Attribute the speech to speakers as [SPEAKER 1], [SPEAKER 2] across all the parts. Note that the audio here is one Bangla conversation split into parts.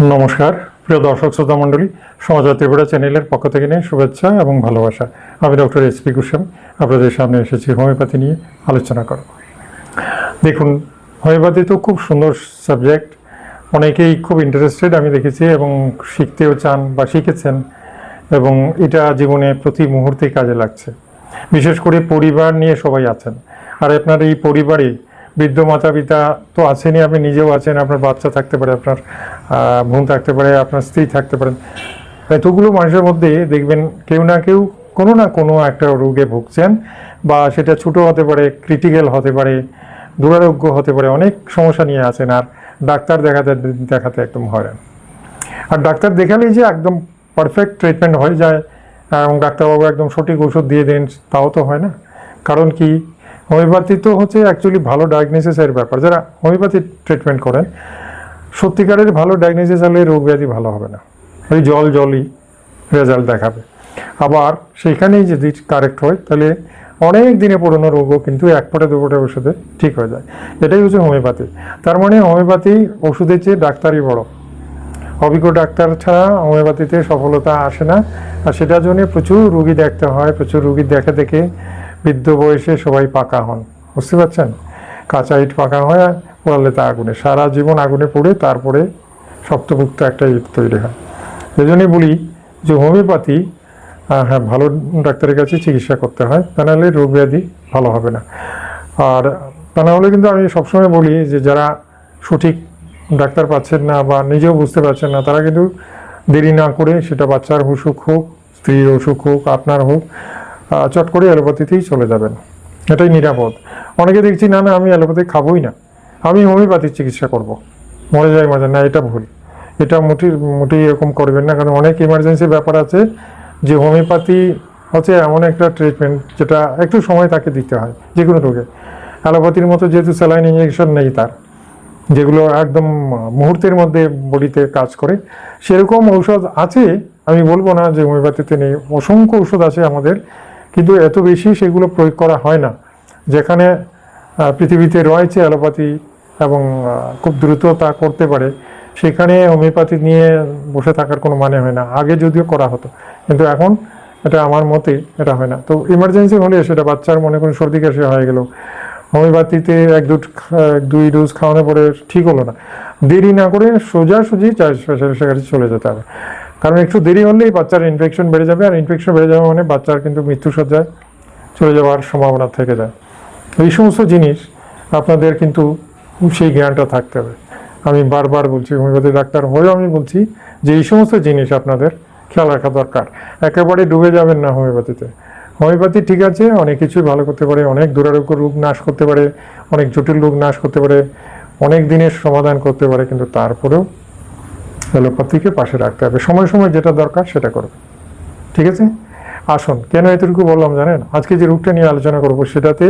[SPEAKER 1] নমস্কার। প্রিয় দর্শক, শ্রোতা মণ্ডলী সমাচার ত্রিপুরা চ্যানেলের পক্ষ থেকে নিয়ে শুভেচ্ছা এবং ভালোবাসা। আমি ডক্টর এস পি গোস্বামী আপনাদের সামনে এসেছি হোমিওপ্যাথি নিয়ে আলোচনা করব। দেখুন, হোমিওপ্যাথি তো খুব সুন্দর সাবজেক্ট। অনেকেই খুব ইন্টারেস্টেড আমি দেখেছি এবং শিখতেও চান বা শিখেছেন এবং এটা জীবনে প্রতি মুহূর্তে কাজে লাগছে। বিশেষ করে পরিবার নিয়ে সবাই আছেন। আর আপনার এই পরিবারে বৃদ্ধ মাতা পিতা তো আছেনই, আপনি নিজেও আছেন, আপনার বাচ্চা থাকতে পারে, আপনার বোন থাকতে পারে, আপনার স্ত্রী থাকতে পারেন এতগুলো মানুষের মধ্যে দেখবেন কেউ না কেউ কোনো না কোনো একটা রোগে ভুগছেন বা সেটা ছোটো হতে পারে ক্রিটিক্যাল হতে পারে, দুরারোগ্য হতে পারে, অনেক সমস্যা নিয়ে আছেন আর ডাক্তার দেখাতে দেখাতে একদম হয়রান। আর ডাক্তার দেখালেই যে একদম পারফেক্ট ট্রিটমেন্ট হয়ে যায় এবং ডাক্তারবাবু একদম সঠিক ওষুধ দিয়ে দেন, তাও তো হয় না। কারণ কি? হোমিওপ্যাথি তো হচ্ছে অ্যাকচুয়ালি ভালো ডায়াগনোসিসের ব্যাপার। যারা হোমিওপ্যাথি ট্রিটমেন্ট করেন, সত্যিকারের ভালো ডায়াগনোসিস হলে রোগ ব্যাধি ভালো হবে না। ওই জল জলই রেজাল্ট দেখাবে। আবার সেখানেই যদি কারেক্ট হয়, তাহলে অনেক দিনে পুরনো রোগও কিন্তু এক ফোঁটা দু ফোঁটা ওষুধে ঠিক হয়ে যায়। এটাই হচ্ছে হোমিওপ্যাথি তার মানে হোমিওপ্যাথি ওষুধের চেয়ে ডাক্তারই বড়। অভিজ্ঞ ডাক্তার ছাড়া হোমিওপ্যাথিতে সফলতা আসে না। আর সেটার জন্য প্রচুর রুগী দেখতে হয়, প্রচুর রুগী দেখে দেখে বৃদ্ধ বয়সে সবাই পাকা হন। বুঝতে পারছেন? কাঁচা ইট পাকা হয় পোড়ালে তা আগুনে। সারা জীবন আগুনে পড়ে তারপরে শক্তপুক্ত একটা ইট তৈরি হয়। এই জন্যই বলি, যে হোমিওপ্যাথি হ্যাঁ ভালো ডাক্তারের কাছে চিকিৎসা করতে হয়, তা নাহলে রোগ ব্যাধি ভালো হবে না। আর তা না হলে কিন্তু আমি সবসময় বলি যে যারা সঠিক ডাক্তার পাচ্ছেন না বা নিজেও বুঝতে পারছেন না, তারা কিন্তু দেরি না করে সেটা বাচ্চার অসুখ হোক, স্ত্রীর অসুখ হোক, আপনার হোক চট করে অ্যালোপ্যাথিতেই চলে যাবেন। এটাই নিরাপদ। অনেকে দেখছি, না না, আমি অ্যালোপ্যাথি খাবোই না। আমি হোমিওপ্যাথির চিকিৎসা করব। মরে যায় মজা না, এটা ভুল। এটা মোটেই মোটেই এরকম করবেন না। কারণ অনেক ইমার্জেন্সি ব্যাপার আছে যে, হোমিওপ্যাথি হচ্ছে এমন একটা ট্রিটমেন্ট যেটা একটু সময় তাকে দিতে হয় যে কোনো রোগে। অ্যালোপ্যাথির মতো যেহেতু স্যালাইন ইঞ্জেকশন নেই তার, যেগুলো একদম মুহূর্তের মধ্যে বডিতে কাজ করে, সেরকম ঔষধ আছে। আমি বলব না যে, হোমিওপ্যাথিতে নেই। অসংখ্য ঔষধ আছে আমাদের। কিন্তু এত বেশি সেগুলো প্রয়োগ করা হয় না। যেখানে পৃথিবীতে রয়েছে অ্যালোপ্যাথি এবং খুব দ্রুত তা করতে পারে, সেখানে হোমিওপ্যাথি নিয়ে বসে থাকার কোনো মানে হয় না। আগে যদিও করা হতো, কিন্তু এখন এটা আমার মতে এটা হয় না। তো ইমার্জেন্সি হলে সেটা বাচ্চার মনে করুন সর্দি কাশি হয়ে গেল, হোমিওপ্যাথিতে এক খা- দুই ডোজ খাওয়ানোর পরে ঠিক হলো না। দেরি না করে সোজাসুজি চার স্পেশালিস্টের কাছে চলে যেতে হবে। কারণ একটু দেরি হলেই বাচ্চার ইনফেকশন বেড়ে যাবে, আর ইনফেকশন বেড়ে যাবে মানে বাচ্চার কিন্তু মৃত্যুসজ্জায় চলে যাওয়ার সম্ভাবনা থেকে যায়। এই সমস্ত জিনিস আপনাদের কিন্তু সেই জ্ঞানটা থাকতে হবে। আমি বারবার বলছি হোমিওপ্যাথি ডাক্তার হয়েও আমি বলছি যে এই সমস্ত জিনিস আপনাদের খেয়াল রাখা দরকার। একেবারে ডুবে যাবেন না হোমিওপ্যাথিতে হোমিওপ্যাথি ঠিক আছে, অনেক কিছুই ভালো করতে পারে, অনেক দুরারোগ্য রোগ নাশ করতে পারে, অনেক জটিল রোগ নাশ করতে পারে, অনেক দিনের সমাধান করতে পারে, কিন্তু তারপরেও অ্যালোপ্যাথিকে পাশে রাখতে হবে। সময় সময় যেটা দরকার সেটা করবে। ঠিক আছে? আসুন, কেন এতটুকু বললাম জানেন? আজকে যে রোগটা নিয়ে আলোচনা করব সেটাতে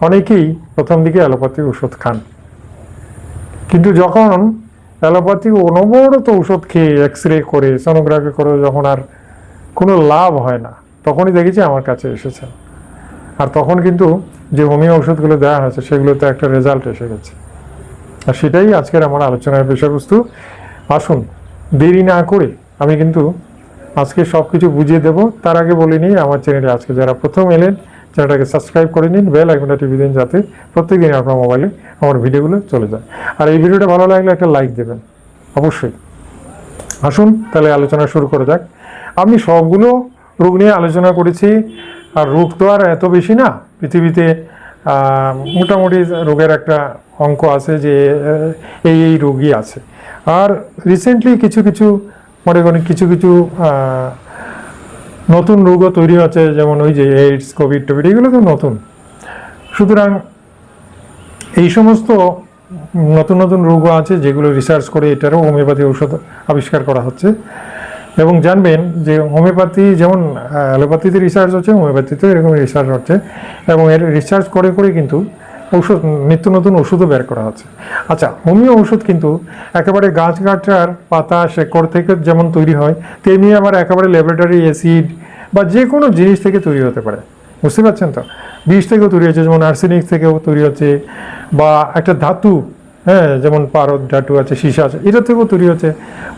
[SPEAKER 1] অনেকেই প্রথম দিকে অ্যালোপ্যাথিক ওষুধ খান। কিন্তু যখন অ্যালোপ্যাথি অনবরত ওষুধ খেয়ে এক্স রে করে সোনোগ্রাফি করে, যখন আর কোনো লাভ হয় না, তখনই দেখেছি আমার কাছে এসেছেন আর তখন কিন্তু যে হোমিও ওষুধগুলো দেওয়া হয়েছে, সেগুলোতে একটা রেজাল্ট এসে গেছে। আর সেটাই আজকের আমার আলোচনার বিষয়বস্তু। আসুন, দেরি না করে আমি কিন্তু আজকে সব কিছু বুঝিয়ে দেব। তার আগে বলে নিই, আমার চ্যানেলে আজকে যারা প্রথম এলেন, চ্যানেলটাকে সাবস্ক্রাইব করে নিন, বেল আইকনটা টিভি দিন যাতে প্রত্যেকদিন আপনার মোবাইলে আমার ভিডিওগুলো চলে যায়। আর এই ভিডিওটা ভালো লাগলে একটা লাইক দেবেন, অবশ্যই। আসুন, তাহলে আলোচনা শুরু করা যাক। আমি সবগুলো রোগ নিয়ে আলোচনা করেছি, আর রোগ তো আর এত বেশি না, পৃথিবীতে মোটামুটি রোগের একটা অঙ্ক আছে যে এই এই রোগই আছে। আর রিসেন্টলি কিছু কিছু, মনে করেন কিছু কিছু নতুন রোগও তৈরি হচ্ছে, যেমন ওই যে এইডস কোভিড টোভিড এগুলো তো নতুন। সুতরাং এই সমস্ত নতুন নতুন রোগও আছে যেগুলো রিসার্চ করে এটারও হোমিওপ্যাথি ঔষধ আবিষ্কার করা হচ্ছে। এবং জানবেন যে হোমিওপ্যাথি যেমন অ্যালোপ্যাথিতে রিসার্চ হচ্ছে, হোমিওপ্যাথিতেও এরকম রিসার্চ হচ্ছে এবং এর রিসার্চ করে করে কিন্তু ঔষধ, নিত্য নতুন ওষুধও বের করা হচ্ছে। আচ্ছা হোমিও ওষুধ কিন্তু একেবারে গাছ গাছার পাতা, শেকড় থেকে যেমন তৈরি হয়, তেমনি আবার একেবারে ল্যাবরেটরি অ্যাসিড বা যে কোনো জিনিস থেকে তৈরি হতে পারে। বুঝতে পারছেন তো? বিষ থেকেও তৈরি হচ্ছে, যেমন আর্সেনিক থেকেও তৈরি হচ্ছে বা একটা ধাতু হ্যাঁ যেমন পারদ ডাটু আছে, সীসা আছে, এটা থেকেও তৈরি হচ্ছে।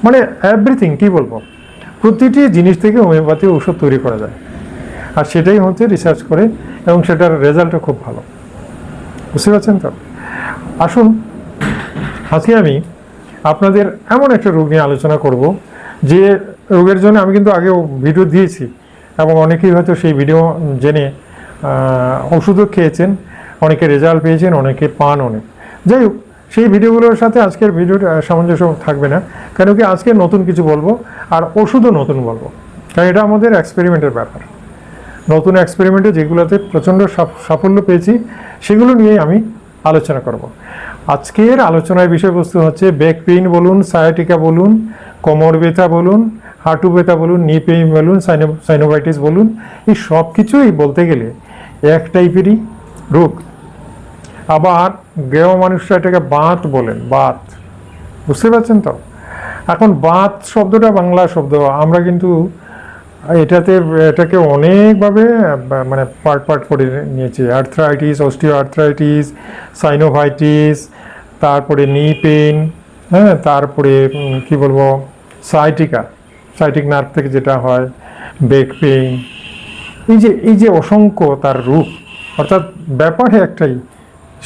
[SPEAKER 1] মানে এভরিথিং কী বলব? প্রতিটি জিনিস থেকে হোমিওপ্যাথি ওষুধ তৈরি করা যায়। আর সেটাই হচ্ছে রিসার্চ করে এবং সেটার রেজাল্টও খুব ভালো। বুঝতে পারছেন তো? আসুন, আজকে আমি আপনাদের এমন একটা রোগ নিয়ে আলোচনা করব, যে রোগের জন্য আমি কিন্তু আগেও ভিডিও দিয়েছি এবং অনেকেই হয়তো সেই ভিডিও জেনে ওষুধও খেয়েছেন, অনেকে রেজাল্ট পেয়েছেন, অনেকে পান অনেক যাই হোক সেই ভিডিওগুলোর সাথে আজকের ভিডিওটা সামঞ্জস্য থাকবে না। কেন কি আজকে নতুন কিছু বলব আর ওষুধও নতুন বলব। কারণ এটা আমাদের এক্সপেরিমেন্টের ব্যাপার। নতুন এক্সপেরিমেন্টে যেগুলোতে প্রচণ্ড সাফ- সাফল্য পেয়েছি, সেগুলো নিয়ে আমি আলোচনা করব। আজকের আলোচনার বিষয়বস্তু হচ্ছে ব্যাক পেইন বলুন সায়াটিকা বলুন কোমর ব্যথা বলুন হাঁটু ব্যথা বলুন নি পেইন বলুন সাইনো সাইনোভাইটিস বলুন, এই সব কিছুই বলতে গেলে এক টাইপেরই রোগ। আবার গেও মানুষরা এটাকে বাঁত বলেন বাত বুঝতে পারছেন তো? এখন বাত শব্দটা বাংলা শব্দ, আমরা কিন্তু এটাতে, এটাকে অনেকভাবে মানে পার্ট পার্ট করে নিয়েছি। আর্থ্রাইটিস অস্টিও আর্থ্রাইটিস সাইনোভাইটিস তারপরে নি পেন হ্যাঁ তারপরে কি বলব সাইটিকা সাইটিক নার্ভ থেকে যেটা হয় বেক পেইন এই যে এই যে অসংখ্য তার রূপ, অর্থাৎ ব্যাপার একটাই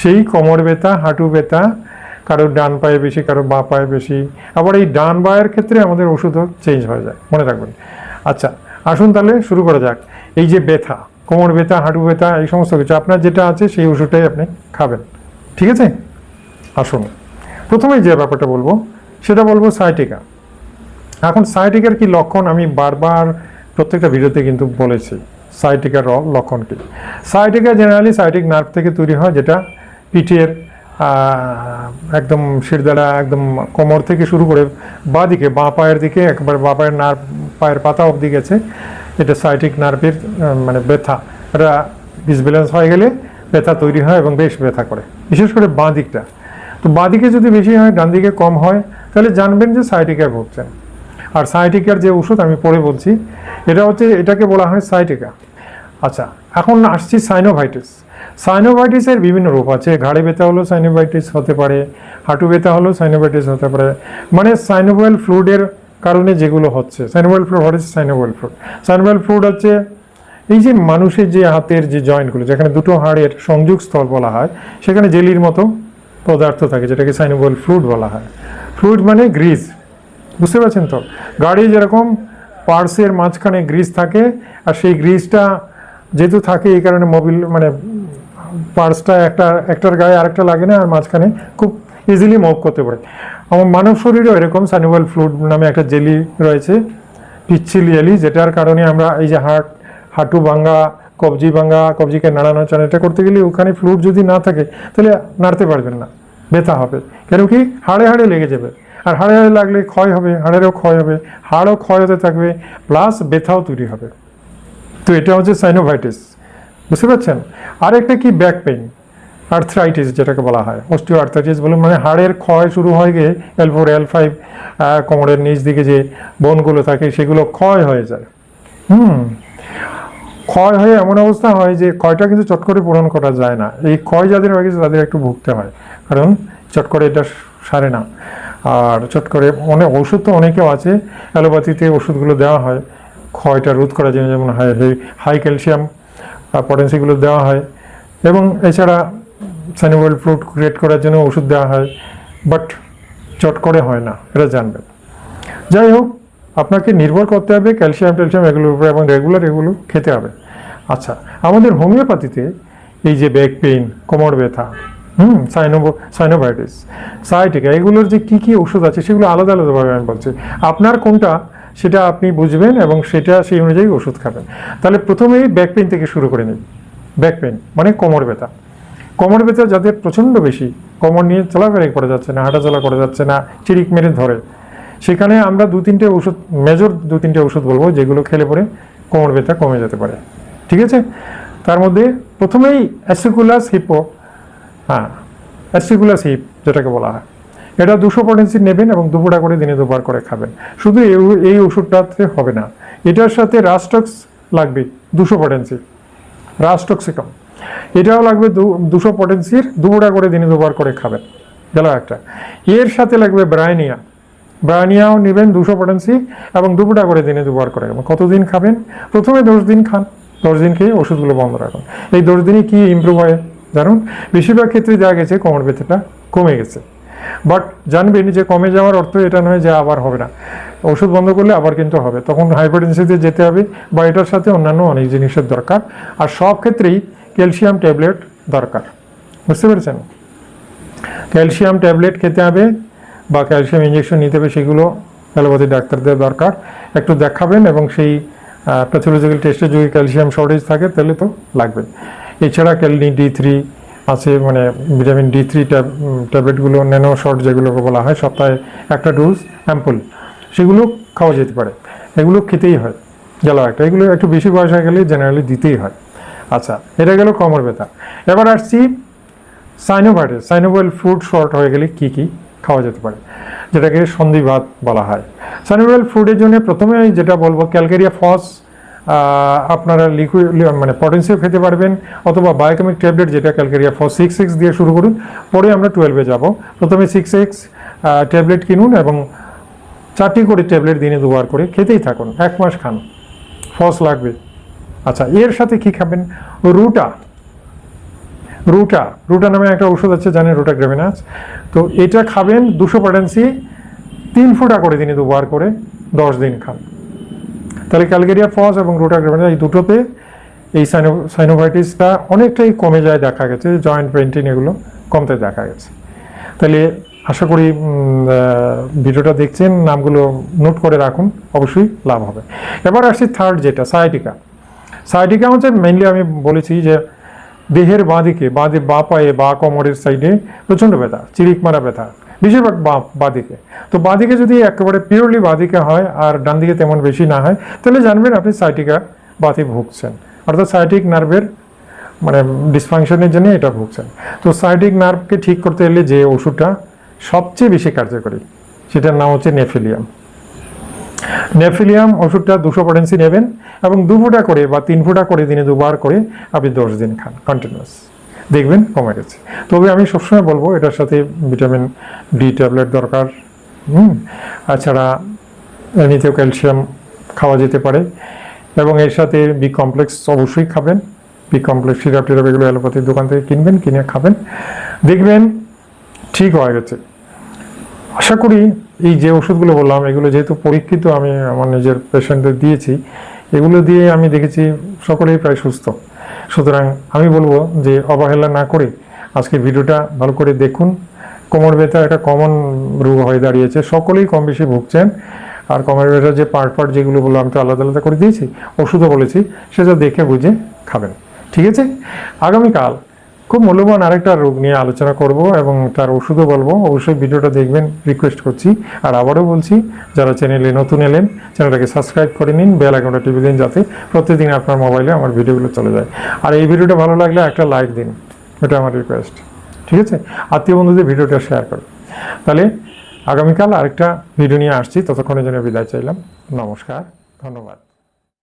[SPEAKER 1] সেই কোমর ব্যথা, হাঁটু ব্যথা কারোর ডান পায়ে বেশি, কারও বাঁ পায়ে বেশি। আবার এই ডান বায়ের ক্ষেত্রে আমাদের ওষুধও চেঞ্জ হয়ে যায়। মনে রাখবেন। আচ্ছা আসুন তাহলে শুরু করা যাক। এই যে ব্যথা, কোমর ব্যথা, হাঁটু ব্যথা, এই সমস্ত কিছু, আপনার যেটা আছে সেই ওষুধটাই আপনি খাবেন। ঠিক আছে? আসুন। প্রথমে যে ব্যাপারটা বলব, সেটা বলব সাইটিকা এখন সাইটিকার কি লক্ষণ? আমি বারবার প্রত্যেকটা ভিডিওতে কিন্তু বলেছি। সাইটিকার লক্ষণ কি? সাইটিকা জেনারেলি সাইটিক নার্ভ থেকে তৈরি হয় যেটা পিঠের একদম শিরদাঁড়া, একদম কোমর থেকে শুরু করে বাঁ দিকে বাঁ পায়ের দিকে, একবার বাঁ পায়ের নার্ভ পায়ের পাতা অবধি গেছে। এটা সাইটিক নার্ভের মানে ব্যথা। এটা ডিসব্যালেন্স হয়ে গেলে ব্যথা তৈরি হয় এবং বেশ ব্যথা করে। বিশেষ করে বাঁ দিকটা তো বাঁ দিকে যদি বেশি হয় ডান দিকে কম হয়, তাহলে জানবেন যে সাইটিকায় ভুগছেন আর সাইটিকার যে ওষুধ আমি পরে বলছি, এটা হচ্ছে, এটাকে বলা হয় সাইটিকা আচ্ছা এখন আসছি সাইনোভাইটিস। সাইনোভাইটিসের বিভিন্ন রূপ আছে। ঘাড়ে ব্যথা হলেও সাইনোভাইটিস হতে পারে, হাঁটু ব্যথা হলেও সাইনোভাইটিস হতে পারে। মানে সাইনোভাইল ফ্লুডের কারণে যেগুলো হচ্ছে, synovial fluid is synovial fluid synovial fluid হচ্ছে এই যে মানুষের যে হাতের যে জয়েন্টগুলো, যেখানে দুটো হাড়ের সংযোগ স্থল বলা হয়, সেখানে জেলির মতো পদার্থ থাকে, যেটাকে সাইনোভাইল ফ্লুড বলা হয়। ফ্লুইড মানে গ্রিজ বুঝতে পারছেন তো? গাড়ি যেরকম পার্সের মাঝখানে গ্রিজ থাকে, আর সেই গ্রিজটা যেহেতু থাকে, এই কারণে মোবিল মানে পার্সটা একটা, একটার গায়ে আরেকটা লাগে না, আর মাঝখানে খুব ইজিলি মুভ করতে পারে। আমার মানব শরীরেও এরকম সানিওয়াল ফ্লুড নামে একটা জেলি রয়েছে, পিচ্ছিল জেলি, যেটার কারণে আমরা এই যে হাট, হাঁটু ভাঙ্গা, কবজি ভাঙ্গা কবজিকে নাড়ানো চান এটা করতে গেলে ওখানে ফ্লুড যদি না থাকে, তাহলে নাড়তে পারবেন না, ব্যথা হবে। কেন কি? হাড়ে হাড়ে লেগে যাবে। আর হাড়ে হাড়ে লাগলে ক্ষয় হবে, হাড়েরও ক্ষয় হবে, হাড়ও ক্ষয় হতে থাকবে প্লাস ব্যথাও তৈরি হবে। তো এটা হচ্ছে সাইনোভাইটিস বুঝতে পারছেন? আর একটা কি ব্যাক পেইন আর্থ্রাইটিস যেটাকে বলা হয়। অস্টিও আর্থ্রাইটিস বলুন মানে হাড়ের ক্ষয় শুরু হয়ে গিয়ে এল ফোর এল ফাইভ কোমরের নিচ দিকে যে বোনগুলো থাকে সেগুলো ক্ষয় হয়ে যায়। হুম। ক্ষয় হয়ে এমন অবস্থা হয় যে ক্ষয়টা কিন্তু চট করে পূরণ করা যায় না। এই ক্ষয় যাদের হয়ে গেছে তাদের একটু ভুগতে হয়। কারণ চট করে এটা সারে না। আর চট করে অনেক ওষুধ তো অনেকেও আছে। অ্যালোপ্যাথিতে ওষুধগুলো দেওয়া হয়। ক্ষয়টা রোধ করার জন্য যেমন হাই হাই ক্যালসিয়াম পটেন্সিগুলো দেওয়া হয়। এবং এছাড়া স্যানিবল ফ্লুড ক্রিয়েট করার জন্য ওষুধ দেওয়া হয় বাট চট করে হয় না, এটা জানবেন। যাই হোক, আপনাকে নির্ভর করতে হবে ক্যালসিয়াম ট্যালসিয়াম এগুলোর উপরে এবং রেগুলার এগুলো খেতে হবে। আচ্ছা আমাদের হোমিওপ্যাথিতে এই যে ব্যাক পেইন কোমর ব্যথা, হুম সাইনো সাইনোভাইটিস সাইটিকা এগুলোর যে কী কী ওষুধ আছে সেগুলো আলাদা আলাদাভাবে আমি বলছি। আপনার কোনটা সেটা আপনি বুঝবেন এবং সেটা সেই অনুযায়ী ওষুধ খাবেন। তাহলে প্রথমেই ব্যাক পেন থেকে শুরু করে নিই ব্যাক পেন মানে কোমর ব্যথা। কোমর ব্যথা যাদের প্রচণ্ড বেশি, কোমর নিয়ে চলাফেরাই করা যাচ্ছে না, হাঁটাচলা করা যাচ্ছে না, চিরিক মেরে ধরে। সেখানে আমরা দু তিনটে ওষুধ মেজর দু তিনটে ওষুধ বলব যেগুলো খেলে পরে কোমর ব্যথা কমে যেতে পারে। ঠিক আছে? তার মধ্যে প্রথমেই অ্যাসিকুলাস হিপো হ্যাঁ অ্যাসিকুলাস হিপ যেটাকে বলা হয়। এটা দুশো পটেন্সি নেবেন এবং দুপুরা করে দিনে দুবার করে খাবেন। শুধু এই ওষুধটাতে হবে না। এটার সাথে রাস্টক্স লাগবে দুশো পটেন্সি রাস্টক্সিকম এটাও লাগবে দুশো পটেন্সির দুপুরা করে দিনে দুবার করে খাবেন। গেল একটা। এর সাথে লাগবে ব্রায়নিয়া ব্রায়নিয়াও নেবেন দুশো পটেন্সি এবং দুপুটা করে দিনে দুবার করে খাবেন। কতদিন খাবেন? প্রথমে দশ দিন খান। দশ দিন খেয়ে ওষুধগুলো বন্ধ রাখুন। এই দশ দিনে কি ইমপ্রুভ হয় জানুন? বেশিরভাগ ক্ষেত্রে দেখা গেছে, কোমর ব্যথাটা কমে গেছে। বাট জানবেন যে কমে যাওয়ার অর্থ এটা নয় যে আবার হবে না। ওষুধ বন্ধ করলে আবার কিন্তু হবে। তখন হাইপারটেন্সিতে যেতে হবে বা এটার সাথে অন্যান্য অনেক জিনিসের দরকার। আর সব ক্ষেত্রেই ক্যালসিয়াম ট্যাবলেট দরকার। বুঝতে পেরেছেন? ক্যালসিয়াম ট্যাবলেট খেতে হবে বা ক্যালসিয়াম ইঞ্জেকশন নিতে হবে, সেগুলো অ্যালোপ্যাথি ডাক্তারদের দরকার। একটু দেখাবেন এবং সেই প্যাথোলজিক্যাল টেস্টে যদি ক্যালসিয়াম শর্টেজ থাকে, তাহলে তো লাগবে। এছাড়া ক্যালনি ডি থ্রি আছে মানে ভিটামিন ডি থ্রি ট্যাবলেটগুলো, ন্যানো শর্ট যেগুলোকে বলা হয়, সপ্তাহে একটা ডোজ, অ্যাম্পল, সেগুলো খাওয়া যেতে পারে। এগুলো খেতেই হয়, গেল একটা। এগুলো একটু বেশি বয়স হয়ে গেলে জেনারেলি দিতেই হয়। আচ্ছা এটা গেল কোমর ব্যথা। এবার আসছি সাইনোভাইটিস। সাইনোভাইল ফুড শর্ট হয়ে গেলে কি কি খাওয়া যেতে পারে, যেটাকে সন্ধিভাত বলা হয়। সাইনোভাইল ফুডের জন্য প্রথমে যেটা বলব, ক্যালকেরিয়া ফস আপনারা লিকুইড মানে পটেন্সিও খেতে পারবেন অথবা বায়োকেমিক ট্যাবলেট যেটা ক্যালকেরিয়া ফস সিক্স সিক্স দিয়ে শুরু করুন, পরে আমরা টুয়েলভে যাব। প্রথমে সিক্স সিক্স ট্যাবলেট কিনুন এবং চারটি করে ট্যাবলেট দিনে দুবার করে খেতেই থাকুন, এক মাস খান। ফস লাগবে। আচ্ছা এর সাথে কি খাবেন? রুটা। রুটা। রুটা নামে একটা ওষুধ আছে, জানেন রুটা গ্রেভিনাস? তো এটা খাবেন দুশো পটেন্সি তিন ফোঁটা করে দিনে দুবার করে, দশ দিন খান। তাহলে ক্যালগেরিয়া ফস এবং রুটা গ্রেভিনাস এই দুটোতে এই সাইনো, সাইনোভাইটিসটা অনেকটাই কমে যায় দেখা গেছে, জয়েন্ট পেন্টিন এগুলো কমতে দেখা গেছে। তাহলে আশা করি ভিডিওটা দেখছেন, নামগুলো নোট করে রাখুন, অবশ্যই লাভ হবে। এবার আসছি থার্ড যেটা সায়াটিকা সায়াটিকা হচ্ছে মেইনলি আমি বলেছি যে দেহের বাঁ দিকে বাঁ বাঁ পায়ে বা কোমরের সাইডে প্রচণ্ড ব্যথা চিরিক মারা ব্যথা। বেশিরভাগ বাঁ বাঁ দিকে তো বাঁ দিকে যদি একেবারে পিওরলি বাঁ দিকে হয় আর ডান দিকে তেমন বেশি না হয়, তাহলে জানবেন আপনি সাইটিকা বাতে ভুগছেন। অর্থাৎ সাইটিক নার্ভের মানে ডিসফাংশনের জন্য এটা ভুগছেন। তো সাইটিক নার্ভকে ঠিক করতে গেলে যে ওষুধটা সবচেয়ে বেশি কার্যকরী, সেটার নাম হচ্ছে নেফিলিয়াম নেফিলিয়াম ওষুধটা দুশো পটেন্সি নেবেন এবং দু ফোঁটা করে বা তিন ফোঁটা করে দিনে দুবার করে আপনি দশ দিন খান কন্টিনিউয়াস দেখবেন কমে গেছে। তবে আমি সবসময় বলব, এটার সাথে ভিটামিন ডি ট্যাবলেট দরকার। হুম? তাছাড়া এমনিতেও ক্যালসিয়াম খাওয়া যেতে পারে। এবং এর সাথে বি কমপ্লেক্স অবশ্যই খাবেন। বি কমপ্লেক্স সিরাপ, টিরাপ এগুলো অ্যালোপ্যাথির দোকান থেকে কিনবেন, কিনে খাবেন। দেখবেন ঠিক হয়ে গেছে। আশা করি এই যে ওষুধগুলো বললাম, এগুলো যেহেতু পরীক্ষিত, আমি আমার নিজের পেশেন্টদের দিয়েছি, এগুলো দিয়ে আমি দেখেছি সকলেই প্রায় সুস্থ। সুতরাং আমি বলব যে অবহেলা না করে আজকে ভিডিওটা ভালো করে দেখুন। কোমর ব্যথা একটা কমন রোগ হয়ে দাঁড়িয়েছে, সকলেই কম বেশি ভুগছেন। আর কোমর ব্যথার যে পার্ট পার্ট যেগুলো বলল আমি তো আলাদা আলাদা করে দিয়েছি, ওষুধও বলেছি, সেটা দেখে বুঝে খাবেন। ঠিক আছে? আগামীকাল খুব মূল্যবান আরেকটা রোগ নিয়ে আলোচনা করব এবং তার ওষুধও বলব। অবশ্যই ভিডিওটা দেখবেন রিকোয়েস্ট করছি। আর আবারও বলছি, যারা চ্যানেলে নতুন এলেন চ্যানেলটাকে সাবস্ক্রাইব করে নিন বেল আইকনটা টিপে দিন যাতে প্রতিদিন আপনার মোবাইলে আমার ভিডিওগুলো চলে যায়। আর এই ভিডিওটা ভালো লাগলে একটা লাইক দিন, এটা আমার রিকোয়েস্ট ঠিক আছে? আত্মীয় বন্ধুদের ভিডিওটা শেয়ার করুন। তাহলে আগামীকাল আরেকটা ভিডিও নিয়ে আসছি, ততক্ষণের জন্য বিদায় চাইলাম। নমস্কার, ধন্যবাদ।